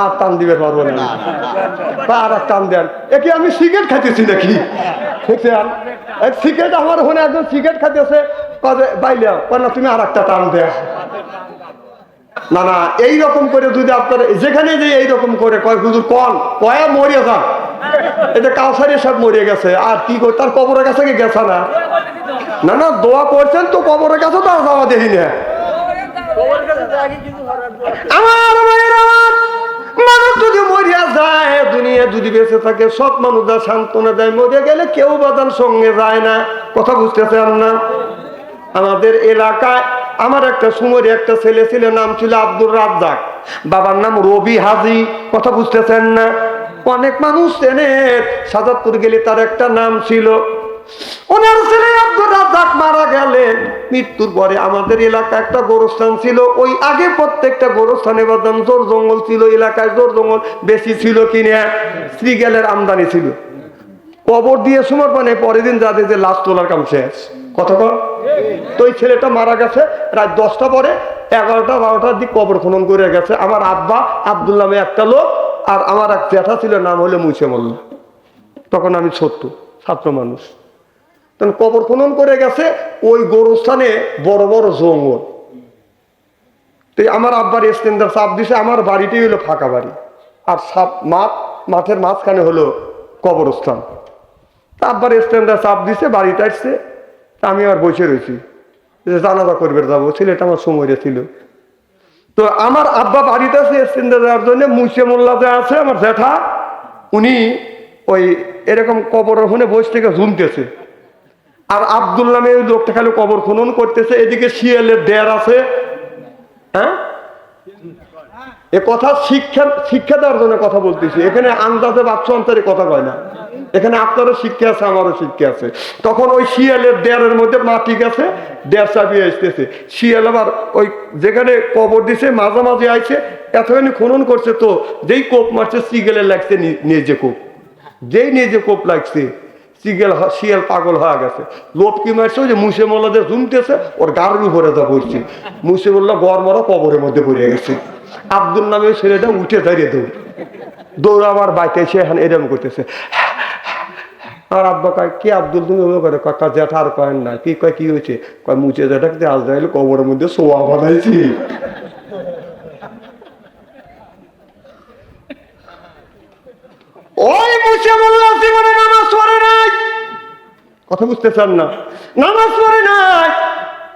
আর টান দিবে পারব না। আর টান দেন। একে আমি সিগারেট খাইতেছি নাকি? সিগারেট আমার ওখানে একজন সিগারেট খাইতেছে কাজে বাইলে না তুমি আর একটা টান দেয় না না এই রকম করে যদি আপনার যেখানে যে এই রকম করে কয় হুজুর কল কয়া মরিয়া যান। এটা কাউসারি সব মরিয়ে গেছে। আর কি করে তার কবরের কাছে কি গেছে না? না না দোয়া করছেন তো কবরের কাছে তো আর যাওয়া দেখি না। আমার ভাইয়ের আমার মানুষ যদি মরিয়া যায়, দুনিয়া যদি বেঁচে থাকে, সব মানুষরা সান্ত্বনা দেয়, মরিয়া গেলে কেউ বাদান সঙ্গে যায় না। কথা বুঝতেছেন না? আমাদের এলাকায় আমার একটা সুমরি একটা ছেলে ছিল, নাম ছিল আব্দুর রাজ্জাক। বাবার নাম রবি হাজি। কথা বুঝতেছেন না? অনেক মানুষ চেনে সাজাদপুর গেলে তার একটা নাম ছিল। ওনার ছেলে মারা গেলেন মৃত্যুর পরে আমাদের এলাকা একটা গোরস্থান ছিল। ওই আগে প্রত্যেকটা গোরস্থানে বাদাম, জোর জঙ্গল ছিল, এলাকায় জোর জঙ্গল বেশি ছিল শ্রীগেলের আমদানি ছিল। কবর দিয়ে সমর্পণে পরের দিন যাদের যে লাশ তোলার কাম শেষ। কতক্ষণ তো ওই ছেলেটা মারা গেছে রাত দশটা পরে, এগারোটা, বারোটার দিক কবর খনন করে গেছে। আমার আব্বা আব্দুল নামে একটা লোক আর আমার এক জ্যাঠা ছিল, নাম হলো মুছে মোল্লা তখন আমি ছোট্ট ছাত্র মানুষ। তখন কবর খনন করে গেছে, ওই গোরস্থানে বড় বড় জঙ্গল। তো আমার আব্বার স্টেন্ডার চাপ দিছে, আমার বাড়িটাই হলো ফাঁকা বাড়ি। আর সাপ মাঠ, মাঠের মাঝখানে হলো কবরস্থান। আব্বার স্ট্যান্ডার চাপ দিছে বাড়িতে আসছে আমি আর বসে রয়েছি যে জানাজা করবে যাব, ছেলেটা আমার সময় ছিল। তো আমার আব্বা বাড়িতে আছে স্ট্যান্ডার যাওয়ার জন্য মুসে মোল্লা যে আছে, আমার জ্যাঠা উনি ওই এরকম কবর ওখানে বসে থেকে ঝুমতেছে। আর আব্দুল নামে ওই লোকটা খালি কবর খনন করতেছে, এদিকে শিয়ালের ডের আছে। হ্যাঁ? এ কথা শিক্ষা শিক্ষা দেওয়ার জন্য কথা বলতেছি। এখানে আন্দাজে বাচ্চা অন্তরে কথা কয় না। এখানে আপনারও শিক্ষা আছে, আমারও শিক্ষা আছে। তখন ওই শিয়ালের দেয়ারের মধ্যে মাটি গেছে দেড় চাপিয়ে আসতেছে। শিয়াল আবার ওই যেখানে কবর দিছে, মাঝামাঝি আইছে, এতখানি খনন করছে তো, যেই কোপ মারছে, সিগেলে লাগছে নিজে কোপ। যেই নিজে কোপ লাগছে সিগেল শিয়াল পাগল হয়ে গেছে। লোভ কি মারছে? যে মুসে মোল্লাদের জুমতেছে ওর গাড়ির উপরে যা পড়ছে মুসে মোল্লা গড় মরা কবরের মধ্যে পড়ে গেছে। আব্দুল নামে ছেলেটা উঠে দাঁড়িয়ে দৌড়। দৌড় আমার বাইতে এসে এখন এরম করতেছে। আর আব্বা কয়, কি আব্দুল, তুমি করে কাকা জ্যাঠা আর কয়েন না। কি কয়, কি হয়েছে? কয় মুচে জ্যাঠা কিন্তু আজরাইল কবরের মধ্যে সোয়া বানাইছি। ওই মুসে মোল্লা জীবনে নামাজ পড়ে নাই কথা বুঝতেছেন না। নামাজ পড়ে নাই।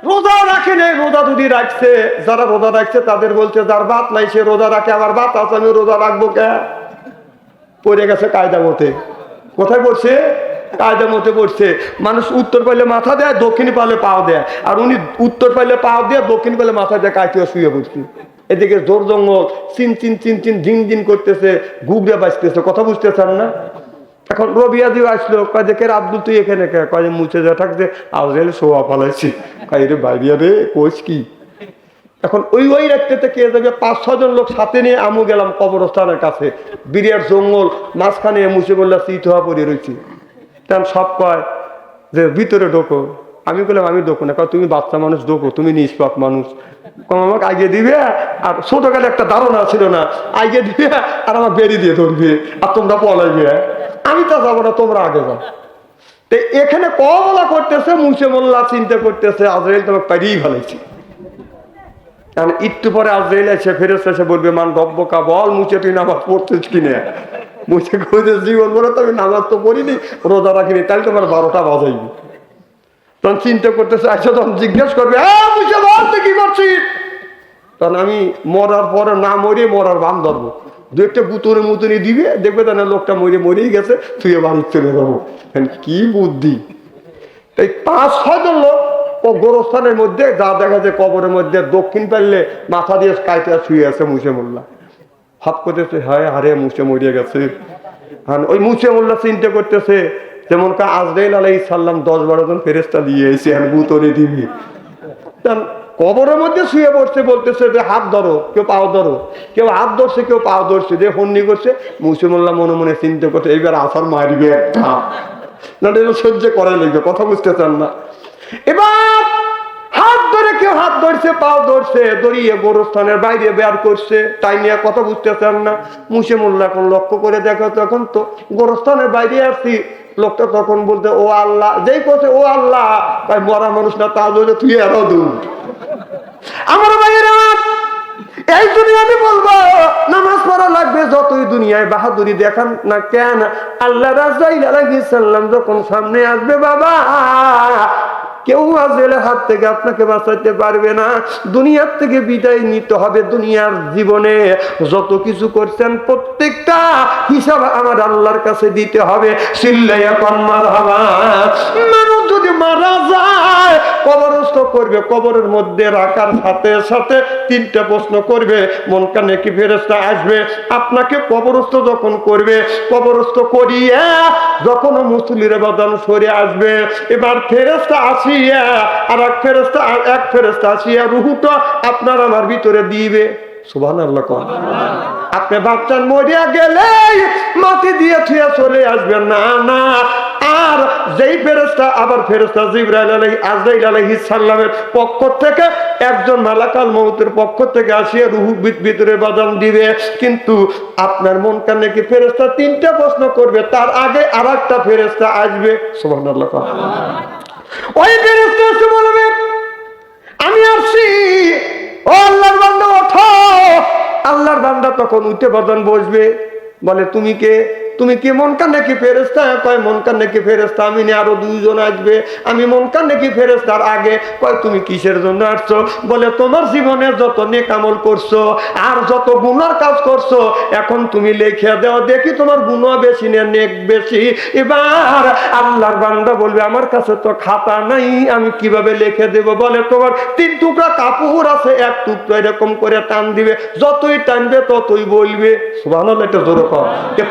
রোজা রাখে নাই, রোজা যদি রাখছে, যারা রোজা রাখছে তাদের বলছে, যার বাত নাই, সে রোজা রাখে, আমার বাত আছে, আমি রোজা রাখব কে? পড়ে গেছে কায়দা মতে। কোথায় পড়ছে? কায়দা মতে পড়ছে। মানুষ উত্তর পাইলে মাথা দেয়, দক্ষিণ পাইলে পাও দেয়। আর উনি উত্তর পাইলে পাও দিয়ে, দক্ষিণ পাইলে মাথা দেয় কায়তিও শুয়ে পড়ছে। এদিকে জোর জঙ্গল, চিন চিন চিন চিন, ঝিন ঝিন করতেছে গুগড়ে বাঁচতেছে। কথা বুঝতেছেন না? এখন রবিয়া দিয়ে আসলো, কয় রে আব্দুল, তুই এখানে কয় মুছে যা থাকছে আউজেল শোয়া পালাইছি। কয়, রে বাইরিয়া রে, কোচ কি? এখন ওই ওই রাখতে কে যাবে? পাঁচ ছজন লোক সাথে নিয়ে আমু গেলাম কবরস্থানের কাছে। বিরিয়ার জঙ্গল, মাঝখানে মুছে বললা চিত হওয়া পড়ে রয়েছি তেমন সব কয় যে, ভিতরে ঢোকো। আমি বললাম, আমি ঢোকো না। তুমি বাচ্চা মানুষ, ঢোকো, তুমি নিষ্পাপ মানুষ। আমাকে আগে দিবে, আর ছোটকালে একটা ধারণা ছিল না, আগে দিবে, আর আমার বেরিয়ে দিয়ে ধরবে, আর তোমরা পলাইবে। আমি তো যাব না, তোমরা আগে যাও। তো এখানে কবলা করতেছে মুছে মোল্লা চিন্তা করতেছে, আজরাইল তোমাকে পারিয়েই ভালাইছি কারণ একটু পরে আজরাইল এসে ফেরত এসে বলবে, মান রব্বকা বল মুছে তুই নামাজ পড়ছিস কিনে মুছে খুঁজে জীবন বলে তো আমি নামাজ তো পড়িনি, রোজা রাখিনি তাহলে তোমার বারোটা বাজাইবি। তখন চিন্তা করতেছে আচ্ছা তখন জিজ্ঞেস করবে হ্যাঁ মুছে বল, তুই কি করছিস? তখন আমি মরার পরে না মরে মরার বাম ধরবো। দু একটা গুতরে মুতুনি দিবে, দেখবে তাহলে লোকটা মরে মরেই গেছে তুই বাড়ি চলে যাব কি বুদ্ধি? এই পাঁচ ছয়জন লোক ও গোরস্থানের মধ্যে, যা দেখা যায় কবরের মধ্যে, দক্ষিণ পারলে মাথা দিয়ে কাইতে শুয়ে আছে মুছে মোল্লা। ভাব করতেছে, হায় হারে মুছে মরিয়ে গেছে। হ্যাঁ ওই মুছে মোল্লা চিন্তা করতেছে, যেমন কা আজরাইল আলাই সাল্লাম দশ বারো জন ফেরেস্তা দিয়ে এসে আর গুতরে দিবি। কবরের মধ্যে শুয়ে পড়ছে বলতেছে যে হাত ধরো, কেউ পাও ধরো। কেউ হাত ধরছে, কেউ পাও ধরছে। যে ফন্নি করছে মুসিমুল্লাহ মনে মনে চিন্তা করছে, এইবার আসার মারবে একটা। না এটা সহ্য করে লাগবে, কথা বুঝতে চান না। এবার হাত ধরে কেউ হাত ধরছে, পাও ধরছে দড়িয়ে গোরস্থানের বাইরে বের করছে, তাই নিয়ে কথা বুঝতে চান না। মুসে মোল্লা এখন লক্ষ্য করে দেখো, তখন তো গোরস্থানের বাইরে আসছি। লোকটা তখন বলতে, ও আল্লাহ, যেই করছে ও আল্লাহ তাই মরা মানুষ না তা ধরে তুই আরও দূর। আমার ভাইয়ের এই জন্য আমি বলব, নামাজ পড়া লাগবে, যতই দুনিয়ায় বাহাদুরি দেখান না কেন, আল্লাহ রাজাইল যখন সামনে আসবে, বাবা, কেউ আজেলের হাত থেকে আপনাকে বাঁচাইতে পারবে না। দুনিয়ার থেকে বিদায় নিতে হবে দুনিয়ার জীবনে। যত কিছু করছেন, প্রত্যেকটা হিসাব আমার আল্লাহর কাছে দিতে হবা। মানুষ যদি মারা যায় কবরস্থ করবে, কবরের মধ্যে রাখার সাথে সাথে তিনটা প্রশ্ন করবে, মন কানে কি ফেরেস্তা আসবে? আপনাকে কবরস্থ যখন করবে, কবরস্থ করিয়ে যখন মুসলির বাদান সরে আসবে, এবার ফেরেস্তা আসিয়া আর এক ফেরেস্তা এক ফেরেস্তা আসিয়া রুহুটা আপনার আমার ভিতরে দিবে। সুবাহ আল্লাহ কন। আপনি বাচ্চার মরিয়া গেলে মাটি দিয়ে থুয়া চলে আসবেন। না না আর যেই ফেরেস্তা আবার ফেরেস্তা জিব্রাইল আলাইহি, আজরাইল আলাইহিস সালামের পক্ষ থেকে একজন মালাকাল মউতের পক্ষ থেকে আসিয়া রুহু ভিতরে বাদাম দিবে। কিন্তু আপনার মন কানে কি ফেরেস্তা তিনটা প্রশ্ন করবে? তার আগে আর একটা ফেরেস্তা আসবে ওই ফেরেস্তা এসে বলবে, আমি আসছি। ও আল্লাহর বান্দা, ওঠো। আল্লাহর বান্দা তখন উঠে বদন বসবে। বলে, তুমি কে? তুমি কি মন কান নাকি ফেরেস্তা কয়, মন কান নাকি ফেরেস্তা আমি নিয়ে আরও দুইজন আসবে। আমি মন কান নাকি ফেরেস্তার আগে? কয়, তুমি কিসের জন্য আসছো? বলে, তোমার জীবনে যত নেকামল করছ আর যত গুনার কাজ করছ, এখন তুমি লেখে দাও, দেখি তোমার গুণা বেশি না নেক বেশি। এবার আল্লাহর বান্দা বলবে, আমার কাছে তো খাতা নাই, আমি কীভাবে লিখে দেব? বলে, তোমার তিন টুকরা কাপড় আছে, এক টুকরা এরকম করে টান দিবে। যতই টানবে ততই বলবে। সুবহানাল্লাহ, এটা জোরে কর? যে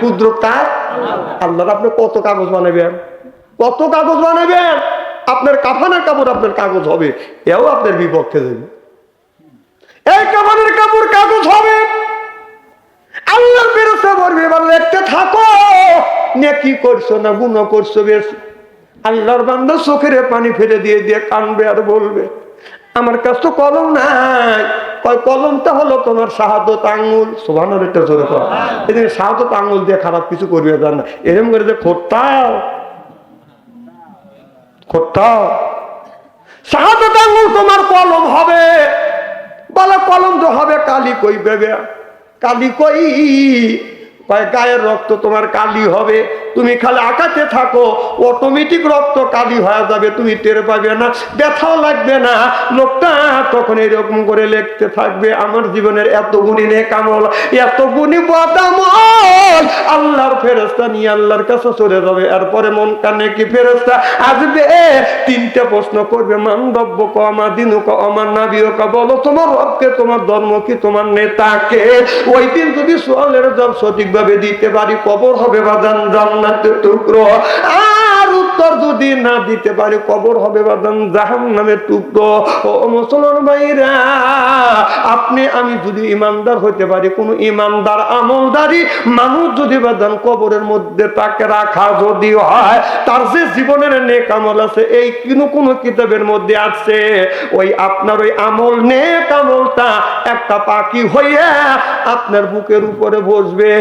আল্লাহর আপনি কত কাগজ বানাবেন? কত কাগজ বানাবেন? আপনার কাফানের কাপড় আপনার কাগজ হবে, এও আপনার বিপক্ষে দেবে এই কাফানের কাপড় কাগজ হবে। আল্লাহর বেরোতে বলবে, এবার লিখতে থাকো। নে কি করছ না গুণ করছ, বেশ। আল্লাহর বান্দা চোখের পানি ফেলে দিয়ে দিয়ে কানবে আর বলবে আমার কাছে তো কলম নাই। কয় কলমটা হলো তোমার শাহাদত আঙ্গুল সোভানোর একটা জোরে কর এদিকে শাহাদত আঙ্গুল দিয়ে খারাপ কিছু করবে জান না। এরকম করে যে খোরতাও খোরতাও শাহাদত আঙ্গুল তোমার কলম হবে। বলে কলম তো হবে কালি কই বেবে। কালি কই? কয়, গায়ের রক্ত তোমার কালি হবে। তুমি খালি আকাতে থাকো অটোমেটিক রক্ত কালি হয়ে যাবে, তুমি টের পাবে না, ব্যথাও লাগবে না। লোকটা তখন এরকম করে লিখতে থাকবে, আমার জীবনের এত গুণী নে কামল এত গুণী বদামল আল্লাহর ফেরস্তা নিয়ে আল্লাহর কাছে চলে যাবে। এরপরে মন কানে কি ফেরস্তা আসবে? তিনটা প্রশ্ন করবে মানবব্য ক আমার দিনু ক আমার নাবিও ক বলো, তোমার রবকে, তোমার ধর্ম কি, তোমার নেতাকে? ওই দিন যদি সোয়ালের জব সঠিকভাবে দিতে পারি, কবর হবে বাদান জান্নাতের টুকরো। উত্তর যদি না দিতে পারি, কবর হবে বাদান জাহান নামের টুকরো। ও মুসলমান ভাইরা, আপনি, আমি যদি ইমানদার হইতে পারি, কোন ইমানদার, আমলদারি মানুষ যদি বাদান কবরের মধ্যে তাকে রাখা যদি হয়, তার যে জীবনের নেক আমল আছে, এই কোনো কোনো কিতাবের মধ্যে আছে। ওই আপনার ওই আমল, নেক আমলটা একটা পাখি হইয়া আপনার বুকের উপরে বসবে,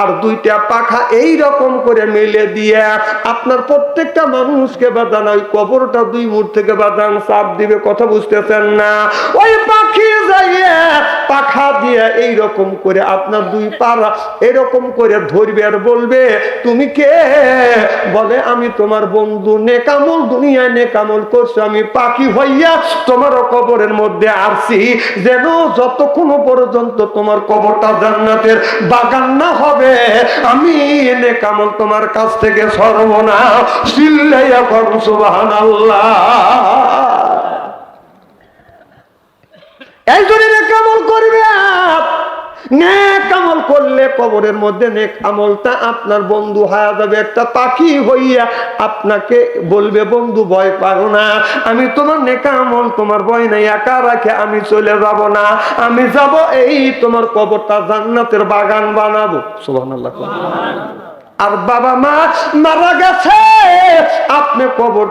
আর দুইটা পাখা এই রকম করে মেলে দিয়ে আপনার প্রত্যেকটা মানুষকে বাঁধান ওই কবরটা দুই মুঠ থেকে বাঁধান সাপ দিবে কথা বুঝতেছেন না। ওই পাখি যাইয়ে, পাখা দিয়ে এই রকম করে আপনার দুই পাড়া এরকম করে ধরবে আর বলবে, তুমি কে? বলে, আমি তোমার বন্ধু নেকামল, দুনিয়ায় নেকামল করছ। আমি পাখি হইয়া তোমার কবরের মধ্যে আসছি যেন যতক্ষণ পর্যন্ত তোমার কবরটা জান্নাতের বাগান না হবে, আমি নেকামল তোমার কাছ থেকে সরব সর্বনা সিল্লাইয়া কর, সুবহানাল্লাহ। এই জন্য আমল করবে নেক আমল করলে কবরের মধ্যে নেক আমলটা আপনার বন্ধু হয়ে যাবে। একটা পাখি হইয়া আপনাকে বলবে বন্ধু ভয় পারো না। আমি তোমার নেক আমল তোমার ভয় নাই একা রাখে আমি চলে যাব না। আমি যাব এই তোমার কবরটা জান্নাতের বাগান বানাবো। সুবহানাল্লাহ। আর বাবা মা মারা গেছে। আপনি কবর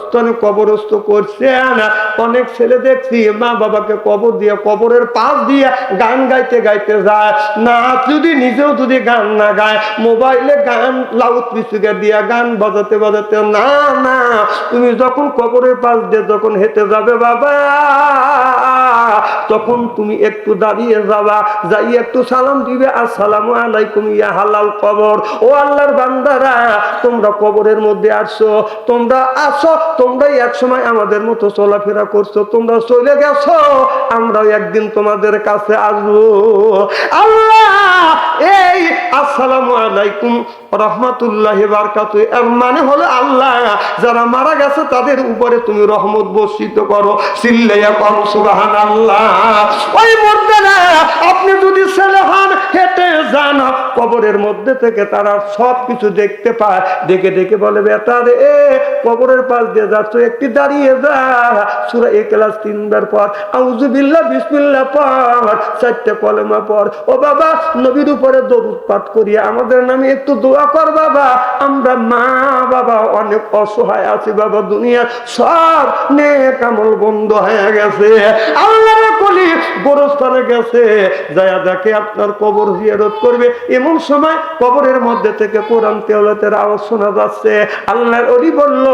স্থানে কবরস্থ করছে না। অনেক ছেলে দেখছি, মা বাবাকে কবর দিয়ে, কবরের পাশ দিয়ে গান গাইতে গাইতে যায়। না, যদি নিজেও যদি গান না গায়, মোবাইলে গান, লাউড স্পিকার দিয়ে গান বাজাতে বাজাতে, না না, তুমি যখন কবরের পাশ দিয়ে যখন হেঁটে যাবে বাবা, তখন তুমি একটু দাঁড়িয়ে যাবা, যাই একটু সালাম দিবে আর সালাম আলাইকুম, ইয়া হালাল কবর। ও আল্লাহর বান্দারা, তোমরা কবরের মধ্যে আসছো তোমরা আসো তোমরাই এক সময় আমাদের মতো চলাফেরা করছ, তোমরা চলে গেছো, আমরাও একদিন তোমাদের কাছে আসব। আল্লাহ এই, আসসালামু আলাইকুম, রহমতুল্লাহ বারকাতু এর মানে হলো আল্লাহ, যারা মারা গেছে তাদের উপরে তুমি রহমত বর্ষিত করো, সিল্লাইয়া করো সুবাহান ওই মরবে আপনি যদি ছেলে হন, হেঁটে যান, কবরের মধ্যে থেকে তারা সব কিছু দেখতে পায়। দেখে দেখে বলে, বেটা রে, এ, কবরের পাশ দিয়ে যাচ্ছ, একটি দাঁড়িয়ে যা। সুরা এ ক্লাস তিনবার পর আউজুবিল্লাহ বিসমিল্লাহ পর চারটে কলেমা পর ও বাবা, নবীর উপরে দরুদ পাঠ করিয়া আমাদের নামে একটু দোয়া কর বাবা। আমরা মা, বাবা অনেক অসহায় আছি বাবা দুনিয়ার সব নেক আমল বন্ধ হয়ে গেছে। আল্লাহ কলি গোরস্থানে গেছে। যায়া দেখে আপনার কবর জিয়ারত করবে। এমন সময় কবরের মধ্যে থেকে কোরআন তেওলতের আওয়াজ শোনা যাচ্ছে। আল্লাহর অলি বলল,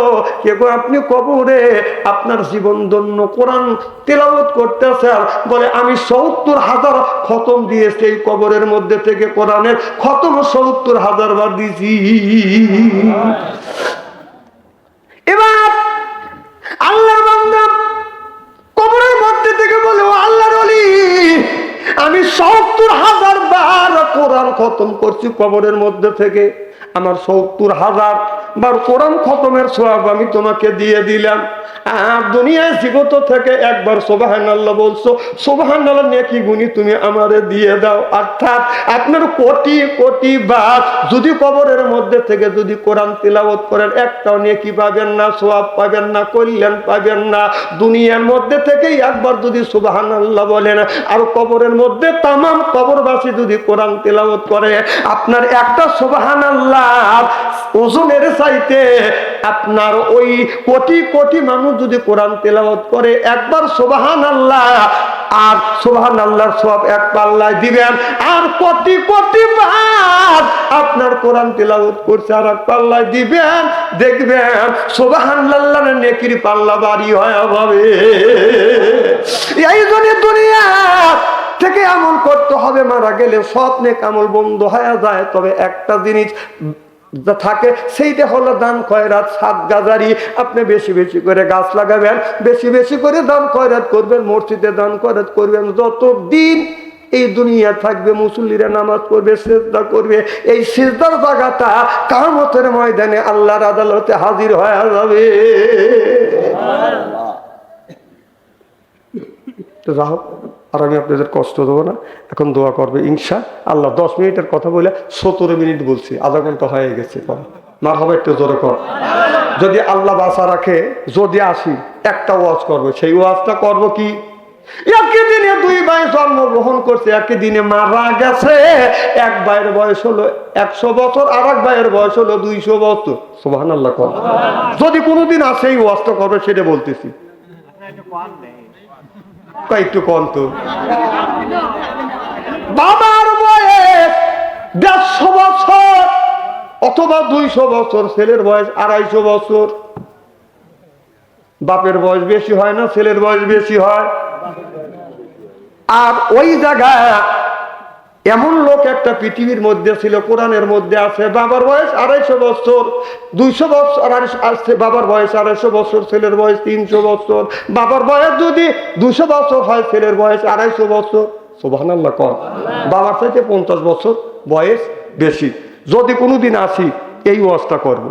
কে গো, আপনি কবরে আপনার জীবন ধন্য কোরআন তেলাওয়াত করতেছেন? বলে, আমি সত্তর হাজার খতম দিয়েছি এই কবরের মধ্যে থেকে। কোরআনের খতম সত্তর হাজার বার দিয়েছি। এবার আল্লাহর বান্দা কবরের মধ্যে থেকে বলে, ও আল্লাহর অলি আমি সত্তর হাজার বার কোরআন খতম করছি কবরের মধ্যে থেকে। আমার সত্তর হাজার বার কোরআন খতমের আমি তোমাকে দিয়ে দিলাম। দুনিয়ায় জীবত থেকে একবার আল্লাহ বলছো আল্লাহ নেকি তুমি আমারে দিয়ে দাও। অর্থাৎ আপনার কোটি কোটি বার যদি কবরের মধ্যে থেকে যদি কোরআন তিলাবত করেন, একটাও নেকি পাবেন না সোয়াব পাবেন না, কল্যাণ পাবেন না। দুনিয়ার মধ্যে থেকেই একবার যদি সুবাহান আল্লাহ বলেন, আর কবরের মধ্যে তামাম কবরবাসী যদি কোরআন তিলাবত করে, আপনার একটা সুবাহান আল্লাহ ওজনের চাইতে আপনার ওই কোটি কোটি মানুষ যদি কোরআন তেলাওয়াত করে, একবার সোবাহান আল্লাহ আর সোবাহান আল্লাহর সব এক পাল্লায় দিবেন। আর কোটি কোটি বার আপনার কোরআন তেলাওয়াত করছে, আর এক পাল্লায় দিবেন। দেখবেন সোবাহান আল্লাহ নেকির পাল্লা বাড়ি হয় হবে এই জন্য দুনিয়া থেকে আমল করতে হবে, মারা গেলে স্বপ্নে কামল বন্ধ হয়ে যায়। তবে একটা জিনিস থাকে সেইটা হলো দান খয়রাত সাত গাজারি। আপনি বেশি বেশি করে গাছ লাগাবেন বেশি বেশি করে দান খয়রাত করবেন মসজিদে দান খয়রাত করবেন। যত দিন এই দুনিয়া থাকবে মুসল্লিরা নামাজ পড়বে সেজদা করবে এই সেজদার জায়গাটা কামতের ময়দানে আল্লাহর আদালতে হাজির হয়ে যাবে। তো যা হোক আর আমি আপনাদের কষ্ট দেবো না। এখন দোয়া করবে, ইনশা আল্লাহ। দশ মিনিটের কথা বলে সতেরো মিনিট বলছি, আধা ঘণ্টা হয়ে গেছে মার হবে একটু জোরে কর। যদি আল্লাহ বাসা রাখে, যদি আসি, একটা ওয়াজ করব। সেই ওয়াজটা করব কি? একই দিনে দুই ভাই জন্মগ্রহণ করছে, একই দিনে মারা গেছে। এক ভাইয়ের বয়স হলো একশো বছর আর এক ভাইয়ের বয়স হলো দুইশো বছর। সোহান আল্লাহ কর। যদি কোনোদিন আসে এই ওয়াজটা করবে, সেটা বলতেছি। একটু কম তো। বাবার বয়স দেড়শো বছর অথবা দুইশো বছর, ছেলের বয়স আড়াইশো বছর। বাপের বয়স বেশি হয় না, ছেলের বয়স বেশি হয়। আর ওই জায়গায় এমন লোক একটা পৃথিবীর মধ্যে ছিল, কোরআনের মধ্যে আছে, বাবার বয়স আড়াইশো বছর, দুইশো বছর আসছে, বাবার বয়স আড়াইশো বছর, ছেলের বয়স তিনশো বছর, বাবার বয়স যদি দুশো বছর হয়, ছেলের বয়স আড়াইশো বছর সোভান আল্লাহ কম বাবার চাইতে পঞ্চাশ বছর বয়স বেশি। যদি কোনোদিন আসি, এই ওয়াজটা করব।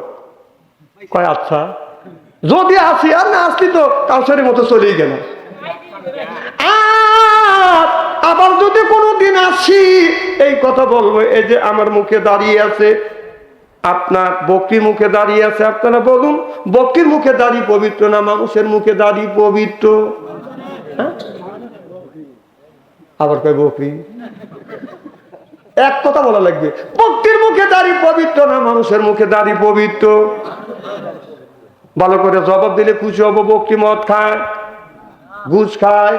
কয় আচ্ছা? যদি আসি আর না আসলি তো কাউসারের মতো চলেই গেল আর আবার যদি কোনোদিন আসি, এই কথা বলব, এই যে আমার মুখে দাঁড়িয়ে আছে, আপনার বক্তির মুখে দাঁড়িয়ে আছে, আপনারা বলুন বক্তির মুখে দাঁড়িয়ে পবিত্র না মানুষের মুখে দাঁড়িয়ে পবিত্র? হ্যাঁ? আবার কয় বকরি? এক কথা বলা লাগবে বক্তির মুখে দাঁড়িয়ে পবিত্র না মানুষের মুখে দাঁড়িয়ে পবিত্র? ভালো করে জবাব দিলে খুশি হব বক্তি মদ খায়, ঘুষ খায়।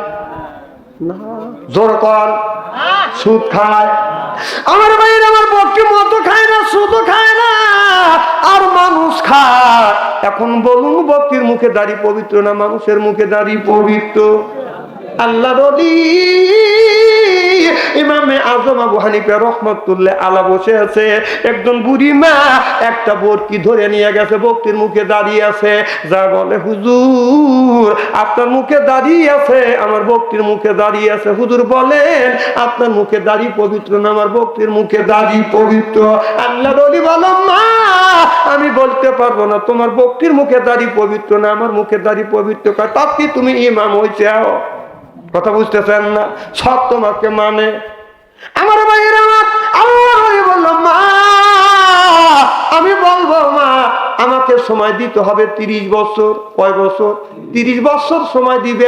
না। জোর কর। সুদ খায়। আমার বাইরে আমার বক্তি মতো খায় না, সুদও খায় না, আর মানুষ খায়। এখন বলুন বক্তির মুখে দাড়ি পবিত্র না মানুষের মুখে দাড়ি পবিত্র? আল্লাহ রলি ইমামে আজম আবু হানিফা রহমতুল্লাহ আলা বসে আছে। একজন বুড়ি মা একটা বরকি ধরে নিয়ে গেছে বক্তির মুখে দাঁড়িয়ে আছে। যা বলে, হুজুর, আপনার মুখে দাঁড়িয়ে আছে? আমার বক্তির মুখে দাঁড়িয়ে আছে। হুজুর বলেন, আপনার মুখে দাড়ি পবিত্র না? আমার বক্তির মুখে দাড়ি পবিত্র। আল্লাহ রলি বলো মা, আমি বলতে পারব না। তোমার বক্তির মুখে দাড়ি পবিত্র না? আমার মুখে দাড়ি পবিত্র তার কি তুমি ইমাম হয়েছে কথা বুঝতেছেন না? সব তোমাকে মানে। আমার ভাইয়ের আমার বলল, মা, আমি বলব, মা, আমাকে সময় দিতে হবে তিরিশ বছর। কয় বছর? তিরিশ বছর সময় দিবে,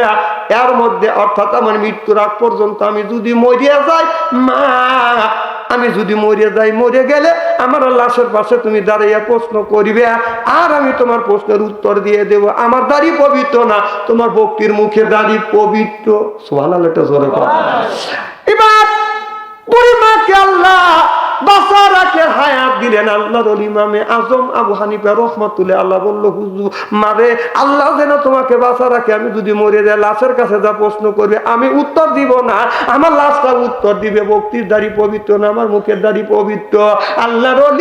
এর মধ্যে অর্থাৎ আমার মৃত্যুর আগ পর্যন্ত আমি যদি মরিয়া যাই, মা আমি যদি মরে যাই, মরে গেলে আমার লাশের পাশে তুমি দাঁড়াইয়া প্রশ্ন করিবে। আর আমি তোমার প্রশ্নের উত্তর দিয়ে দেব। আমার দাড়ি পবিত্র না, তোমার ভক্তির মুখে দাড়ি পবিত্র। সোহান জোরে কর। এবার আল্লাহ হায়াত দিলেন আল্লাহর ইমামে আজম আবু হানিফা রহমাতুল্লাহ আল্লাহ বলল হুজু মারে, আল্লাহ যেন তোমাকে আমি যদি মরে লাশের কাছে যা প্রশ্ন করবে, আমি উত্তর দিব না। আমার লাশটা উত্তর দিবে, বক্তির দাড়ি পবিত্র না, আমার মুখের দাড়ি পবিত্র। আল্লাহর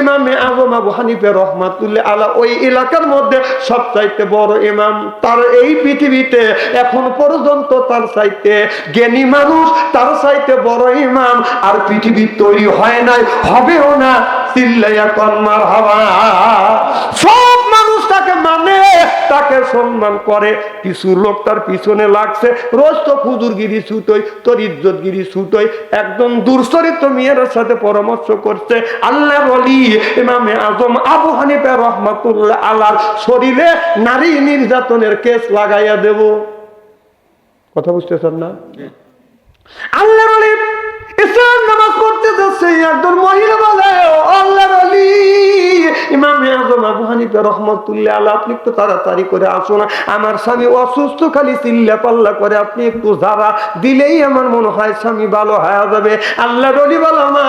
ইমামে আজম আবু হানিফা রহমাতুল্লাহ আল্লাহ ওই এলাকার মধ্যে সবচাইতে বড় ইমাম। তার এই পৃথিবীতে এখন পর্যন্ত তার চাইতে জ্ঞানী মানুষ, তার চাইতে বড় ইমাম। আর পৃথিবী তৈরি হয় নাই হবেও না। চিল্লাইয়া কন্মার হাওয়া সব মানুষ তাকে মানে তাকে সম্মান করে। কিছু লোক তার পিছনে লাগছে। রোজ তো ছুটোই তোর ইজ্জতগিরি ছুটোই। একদম দুর্চরিত্র মেয়ের সাথে পরামর্শ করছে। আল্লাহ বলি ইমামে আজম আবু হানিফা রহমাতুল্লাহ শরীরে নারী নির্যাতনের কেস লাগাইয়া দেব। কথা বুঝতেছেন না? আল্লাহ বলি ইসলাম নামাজ পড়তে যাচ্ছে একজন মহিলা বলে আল্লাহ ইমামে আবু হানিফা রহমতুল্লাহ আল্লাহ আপনি একটু তাড়াতাড়ি করে আসুন। আমার স্বামী অসুস্থ, খালি চিল্লা পাল্লা করে, আপনি একটু যারা দিলেই আমার মনে হয় স্বামী ভালো হয়ে যাবে। আল্লাহর অলি বলো, মা,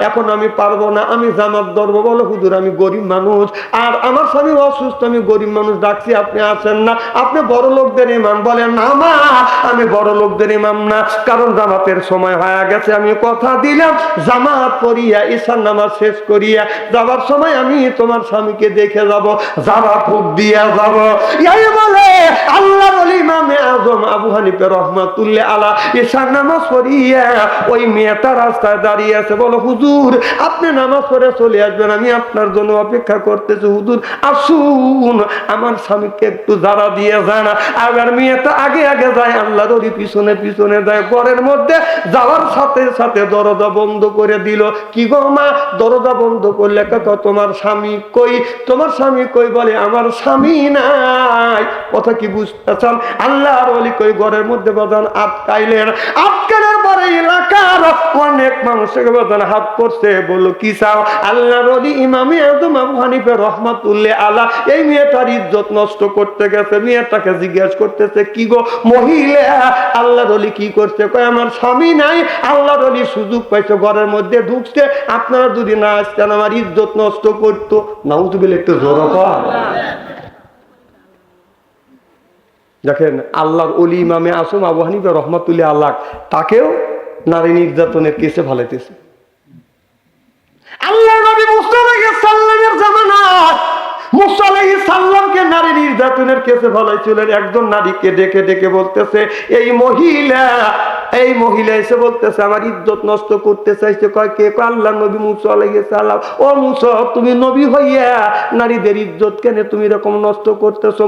এখন আমি পারব না, আমি জামাত ধরবো। বলো, হুজুর, আমি গরিব মানুষ। আর আমার স্বামী অসুস্থ, আমি গরিব মানুষ, ডাকছি, আপনি আসেন না। আপনি বড় লোকদের ইমাম বলেন, না, মা, আমি বড় লোকদের ইমাম না, কারণ জামাতের সময় হয়ে গেছে, আমি কথা দিলাম, জামাত পড়িয়া ঈশান নামাজ শেষ করিয়া যাবার সময় আমি তোমার স্বামীকে দেখে যাব যারা ফুক দিয়ে যাব। এই বলে আল্লাহ বলি ইমামে আজম আবু হানিফে রহমাতুল্লাহ আলা ঈশান নামাজ পড়িয়া ওই মেয়েটা রাস্তায় দাঁড়িয়ে আছে। বলো, হুজুর, আপনি নামাজ পড়ে চলে আসবেন, আমি আপনার জন্য অপেক্ষা করতেছি। হুজুর, আসুন, আমার স্বামীকে একটু যারা দিয়ে যায় না আবার মেয়েটা আগে আগে যায়, আল্লাহর ওরই পিছনে পিছনে যায়। ঘরের মধ্যে যাওয়ার সাথে সাথে দরজা বন্ধ করে দিল। কি গো মা, দরজা বন্ধ করলে কাকা তোমার স্বামী কই? তোমার স্বামী কই? বলে, আমার স্বামী নাই। কথা কি বুঝতে চান? আল্লাহর অলি কই ঘরের মধ্যে বাদান আটকাইলেন। আটকানোর পরে এলাকার অনেক মানুষের বাদান হাত করছে বলল, কি চাও? আল্লাহর অলি ইমামি হানিফে এই মেয়েটার ইজ্জত নষ্ট করতে গেছে, মেয়েটাকে জিজ্ঞেস করতেছে, কি গো মহিলা? কি করছে? কয়, আমার স্বামী নাই। সুযোগ পাইছে, ঘরের মধ্যে ঢুকছে। আপনারা যদি না আসতেন, আমার ইজ্জত নষ্ট করতো। নাউজুবিল একটু জোর দেখেন, আল্লাহর অলি ইমামে আসম আবু হানিফা রহমাতুল্লাহ আল্লাহ তাকেও নারী নির্যাতনের কেসে ভালাইতেছে আল্লাহ নবী মুসা নারী নির্যাতনের কেসে ভালাইছিলেন একজন নারীকে ডেকে ডেকে বলতেছে, এই মহিলা এই মহিলা এসে বলতেছে, আমার ইজ্জত নষ্ট করতে চাইছে। কয়, কে? আল্লাহ নবী মুসা ও মুসা, তুমি নবী হইয়া নারীদের ইজ্জত কেন তুমি এরকম নষ্ট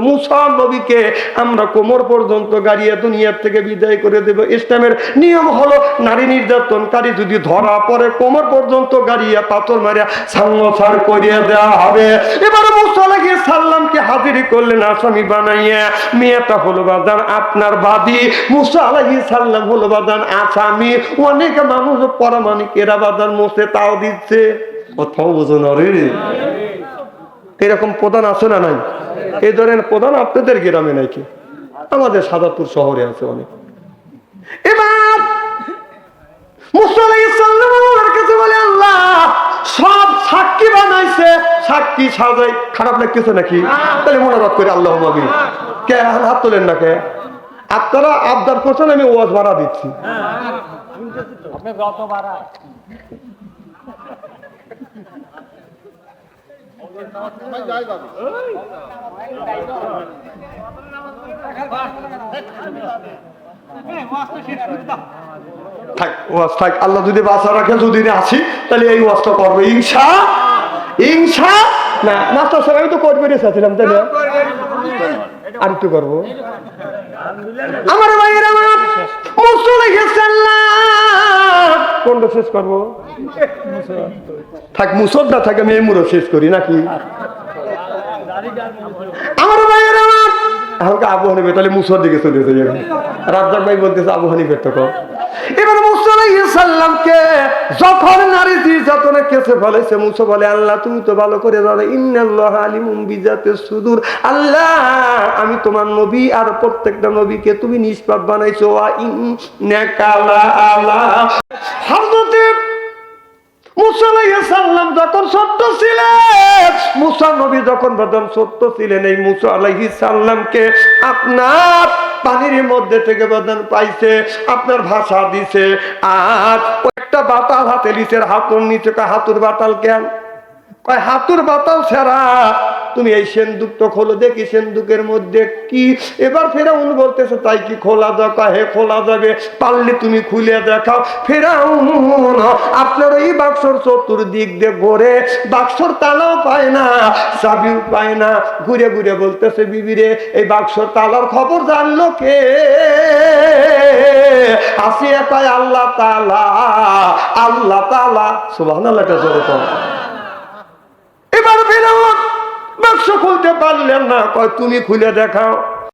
মুসা নবীকে আমরা কোমর পর্যন্ত গাড়িয়ে দুনিয়ার থেকে বিদায় করে দেব। ইসলামের নিয়ম হলো, নারী নির্যাতনকারী যদি ধরা পড়ে, কোমর পর্যন্ত গাড়িয়া পাথর মারিয়া সাংসার করিয়ে দেওয়া হবে। এবারে মুসালাকি হাজিরি করলেন আসামি বানাইয়া। মেয়েটা হলো আপনার বাদী। মুসা আলাহি সাল্লাম হলো আসামি। অনেক মানুষ বাদান মোসে তাও দিচ্ছে। কোথাও এরকম প্রধান আছে না নাই? এই ধরনের প্রধান আপনাদের গ্রামে নাকি? আমাদের সাদাপুর শহরে আছে অনেক। এবার মুসা সালাম আল্লাহর কাছে বলে, আল্লাহ সব সাক্ষী বানাইছে সাক্ষী সাজাই। খারাপ লাগতেছে নাকি? তাহলে মনোরাত করে আল্লাহ মাবি কে হাত তোলেন না কে? আপনারা আবদার করছেন আমি ওয়াজ ভাড়া দিচ্ছি। থাক আল্লাহ যদি বাঁচা রাখে যদি আসি, তাহলে এই ওয়াজটা করব। না মাস্টার সাহেব তো করবে রেখেছিলাম তাই না? আর একটু করব। আমার ভাইয়ের আমার মুসলে কোনটা শেষ করব? থাক, মুসদ না থাকে, আমি এই মুড়ো শেষ করি, নাকি? আমার ভাইয়ের আমার। হালকা আবু হানিফে, তাহলে মুসর দিকে চলে যাই রাজ্জাক ভাই বলতেছে, আবু মুসাল্লামকে যখন নারী নির্যাতনে কেসে ফেলেছে, মুসো বলে, আল্লাহ, তুমি তো ভালো করে জানো, ইন্নাল্লাহ আলিমুম বিজাতে সুদূর। আল্লাহ, আমি তোমার নবী আর প্রত্যেকটা নবীকে তুমি নিষ্পাপ বানাইছো। আলা হযরতে যখন সত্য যখন সত্য এই সালামকে আপনার পানির মধ্যে থেকে বদন পাইছে, আপনার ভাষা দিছে, আর একটা বাতাল হাতে লিচের হাতুর নিচে হাতুর বাতাল কেন? হাতুর বাতাল ছাড়া তুমি এই সেন্দুক তো খোলো, দেখি সেন্দুকের মধ্যে কি? এবার ফেরাউন বলতেছে, তাই কি খোলা কয় হে, খোলা যাবে, পারলে তুমি খুলে দেখাও। ফেরাউন, আপনার এই বাক্সর চতুর্দিক দিয়ে ঘুরে। বাক্সর তালাও পায় না, চাবিও পায় না। ঘুরে ঘুরে বলতেছে, বিবিরে, এই বাক্সর তালার খবর জানলো কে? আসিয়া কয় আল্লাহ তালা আল্লাহ তালা সুবাহ এবার ফেরাউন বাক্স খুলতে পারলেন না। কয় তুমি খুলে দেখাও।